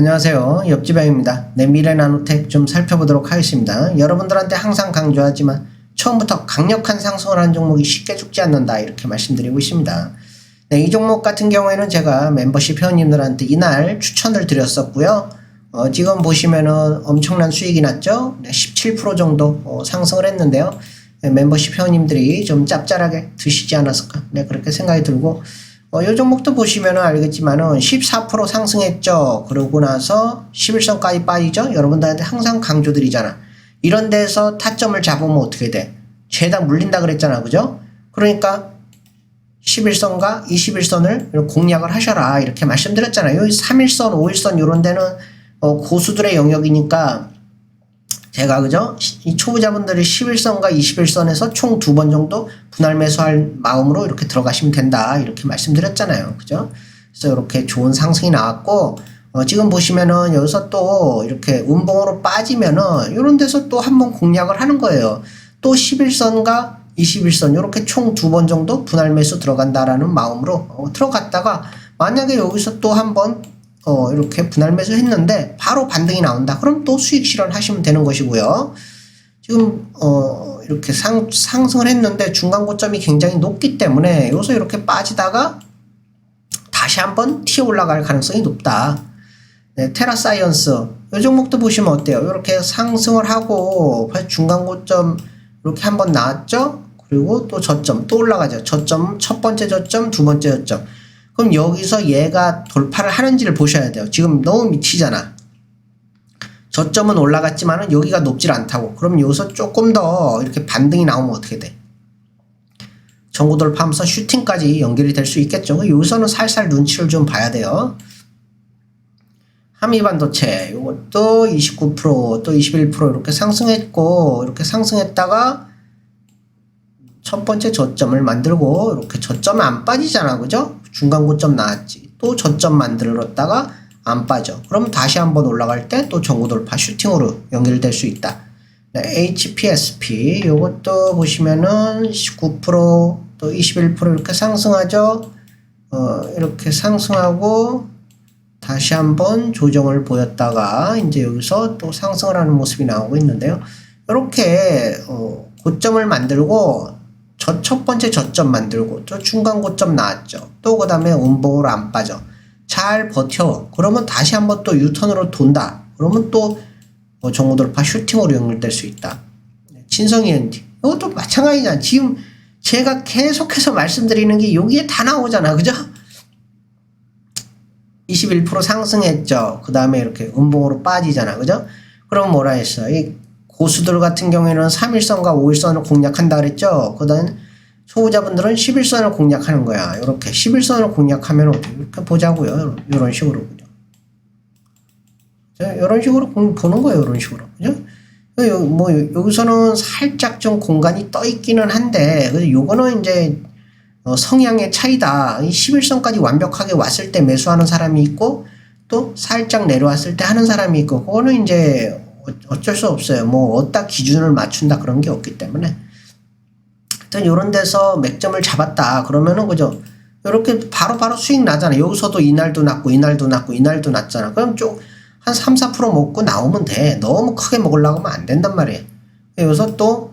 안녕하세요. 옆지방입니다. 내 미래 나노텍 좀 살펴보도록 하겠습니다. 여러분들한테 항상 강조하지만 처음부터 강력한 상승을 한 종목이 쉽게 죽지 않는다 이렇게 말씀드리고 있습니다. 네, 이 종목 같은 경우에는 제가 멤버십 회원님들한테 이날 추천을 드렸었고요. 어, 지금 보시면은 엄청난 수익이 났죠? 네, 17% 정도 어, 상승을 했는데요. 네, 멤버십 회원님들이 좀 짭짤하게 드시지 않았을까? 네, 그렇게 생각이 들고 어, 요 종목도 보시면은 알겠지만은 14% 상승했죠. 그러고 나서 11선까지 빠지죠. 여러분들한테 항상 강조드리잖아. 이런 데서 타점을 잡으면 어떻게 돼? 죄다 물린다 그랬잖아. 그죠? 그러니까 11선과 21선을 공략을 하셔라. 이렇게 말씀드렸잖아요. 여기 3일선, 5일선 이런 데는 어, 고수들의 영역이니까 제가 그죠? 이 초보자분들이 11선과 21선에서 총 두 번 정도 분할 매수할 마음으로 이렇게 들어가시면 된다. 이렇게 말씀드렸잖아요. 그죠? 그래서 이렇게 좋은 상승이 나왔고, 어, 지금 보시면은 여기서 또 이렇게 운봉으로 빠지면은 이런 데서 또 한 번 공략을 하는 거예요. 또 11선과 21선 이렇게 총 두 번 정도 분할 매수 들어간다라는 마음으로 어, 들어갔다가 만약에 여기서 또 한번 어, 이렇게 분할 매수 했는데 바로 반등이 나온다. 그럼 또 수익 실현하시면 되는 것이고요. 지금 어, 이렇게 상, 상승을 했는데 중간 고점이 굉장히 높기 때문에 여기서 이렇게 빠지다가 다시 한번 튀어 올라갈 가능성이 높다. 네, 테라사이언스 이 종목도 보시면 어때요? 이렇게 상승을 하고 중간 고점 이렇게 한번 나왔죠? 그리고 또 저점 또 올라가죠. 저점 첫 번째 저점 두 번째 저점 그럼 여기서 얘가 돌파를 하는지를 보셔야 돼요. 지금 너무 밑이잖아. 저점은 올라갔지만은 여기가 높질 않다고. 그럼 여기서 조금 더 이렇게 반등이 나오면 어떻게 돼? 전고 돌파하면서 슈팅까지 연결이 될 수 있겠죠. 여기서는 살살 눈치를 좀 봐야 돼요. 한미반도체 이것도 29%또 21% 이렇게 상승했고 이렇게 상승했다가 첫 번째 저점을 만들고 이렇게 저점이 안 빠지잖아 그죠? 중간 고점 나왔지. 또 저점 만들었다가 안 빠져. 그럼 다시 한번 올라갈 때 또 전고 돌파 슈팅으로 연결될 수 있다. 네, HPSP 이것도 보시면은 19%또 21% 이렇게 상승하죠? 어, 이렇게 상승하고 다시 한번 조정을 보였다가 이제 여기서 또 상승을 하는 모습이 나오고 있는데요. 이렇게 어, 고점을 만들고 저 첫 번째 저점 만들고 또 중간 고점 나왔죠. 또 그 다음에 운봉으로 안 빠져. 잘 버텨. 그러면 다시 한번 또 유턴으로 돈다. 그러면 또 어, 정고 돌파 슈팅으로 연결될 수 있다. 진성이 엔디. 이것도 마찬가지잖아. 지금 제가 계속해서 말씀드리는 게 여기에 다 나오잖아. 그죠? 21% 상승했죠. 그 다음에 이렇게 음봉으로 빠지잖아. 그죠? 그럼 뭐라 했어? 이 고수들 같은 경우에는 3일선과 5일선을 공략한다 그랬죠? 그 다음 소비자분들은 11선을 공략하는 거야. 이렇게 11선을 공략하면 이렇게 보자고요. 이런 식으로. 그죠? 이런 식으로 보는 거예요. 이런 식으로. 그죠? 뭐 여기서는 살짝 좀 공간이 떠 있기는 한데 그래서 요거는 이제 어, 성향의 차이다. 11선까지 완벽하게 왔을 때 매수하는 사람이 있고 또 살짝 내려왔을 때 하는 사람이 있고 그거는 이제 어쩔 수 없어요. 뭐 어디다 기준을 맞춘다 그런 게 없기 때문에 하여튼 이런 데서 맥점을 잡았다 그러면은 그죠 이렇게 바로바로 바로 수익 나잖아. 여기서도 이날도 났고 이날도 났고 이날도 났잖아. 그럼 좀한 3, 4% 먹고 나오면 돼. 너무 크게 먹으려고 하면 안 된단 말이에요. 여기서 또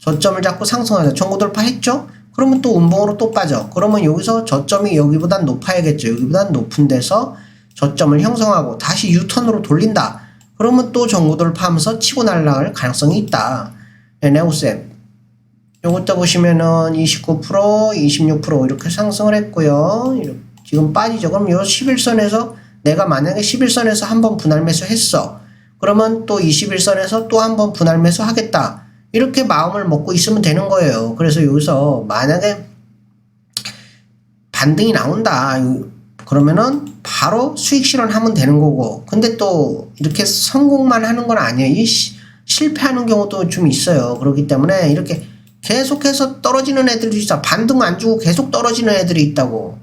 저점을 잡고 상승하자. 전고 돌파했죠? 그러면 또 운봉으로 또 빠져. 그러면 여기서 저점이 여기보단 높아야겠죠. 여기보단 높은 데서 저점을 형성하고 다시 유턴으로 돌린다. 그러면 또 전고 돌파하면서 치고 날아갈 가능성이 있다. 네, 네오셈. 요것도 보시면은 29%, 26% 이렇게 상승을 했고요. 지금 빠지죠. 그럼 요 11선에서 내가 만약에 11선에서 한 번 분할 매수 했어. 그러면 또 21선에서 또 한 번 분할 매수 하겠다. 이렇게 마음을 먹고 있으면 되는 거예요. 그래서 여기서 만약에 반등이 나온다. 그러면은 바로 수익 실현하면 되는 거고. 근데 또 이렇게 성공만 하는 건 아니에요. 이 실패하는 경우도 좀 있어요. 그렇기 때문에 이렇게 계속해서 떨어지는 애들도 있어. 반등 안 주고 계속 떨어지는 애들이 있다고.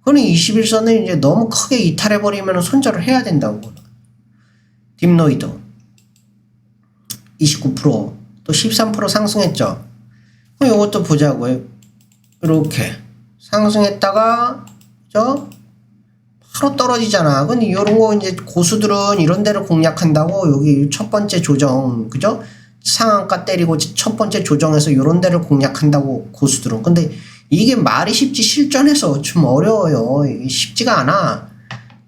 그거는 21선을 이제 너무 크게 이탈해 버리면 손절을 해야 된다고. 딥노이드. 29%. 또 13% 상승했죠. 그럼 이것도 보자고요. 이렇게 상승했다가 저 바로 떨어지잖아. 근데 이런 거 이제 고수들은 이런 데를 공략한다고 여기 첫 번째 조정, 그죠? 상한가 때리고 첫 번째 조정해서 이런 데를 공략한다고 고수들은. 근데 이게 말이 쉽지 실전에서 좀 어려워요. 쉽지가 않아.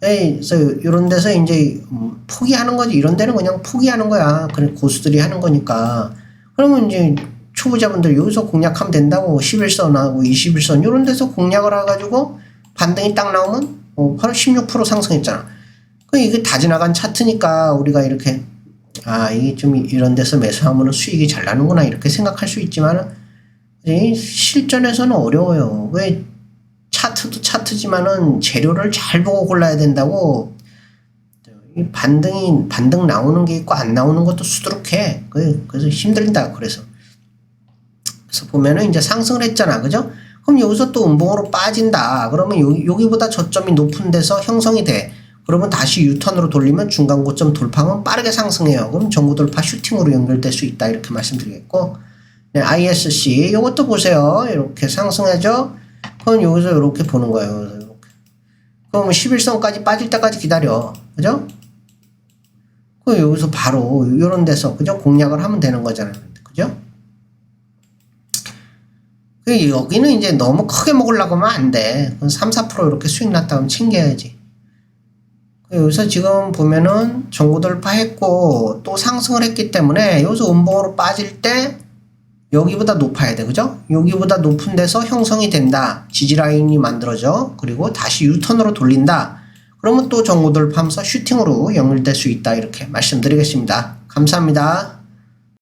예, 그래서 이런 데서 이제 음, 포기하는 거지. 이런 데는 그냥 포기하는 거야. 그래 고수들이 하는 거니까. 그러면 이제 초보자분들 여기서 공략하면 된다고 11선하고 21선 이런 데서 공략을 해가지고 반등이 딱 나오면 어, 바로 16% 상승했잖아. 그 이게 다 지나간 차트니까 우리가 이렇게 아 이게 좀 이런 데서 매수하면 수익이 잘 나는구나 이렇게 생각할 수 있지만 실전에서는 어려워요. 왜 차트도 차트지만은 재료를 잘 보고 골라야 된다고 이 반등이 반등 나오는 게 있고 안 나오는 것도 수두룩해. 그- 그래서 힘들다. 그래서 그래서 보면은 이제 상승을 했잖아, 그죠? 그럼 여기서 또 음봉으로 빠진다. 그러면 여기, 여기보다 저점이 높은 데서 형성이 돼. 그러면 다시 유턴으로 돌리면 중간 고점 돌파하면 빠르게 상승해요. 그럼 전구 돌파 슈팅으로 연결될 수 있다. 이렇게 말씀드리겠고. 네, ISC 이것도 보세요. 이렇게 상승하죠. 그럼 여기서 이렇게 보는 거예요. 이렇게. 그럼 11선까지 빠질 때까지 기다려. 그죠? 그 여기서 바로 이런 데서 그죠? 공략을 하면 되는 거잖아요. 그죠? 그 여기는 이제 너무 크게 먹으려고 하면 안 돼. 그건 3, 4% 이렇게 수익 났다 면 챙겨야지. 그 여기서 지금 보면은 전고 돌파했고 또 상승을 했기 때문에 여기서 음봉으로 빠질 때 여기보다 높아야 돼. 그죠? 여기보다 높은 데서 형성이 된다. 지지라인이 만들어져. 그리고 다시 유턴으로 돌린다. 그러면 또 전고 돌파하면서 슈팅으로 연결될 수 있다. 이렇게 말씀드리겠습니다. 감사합니다.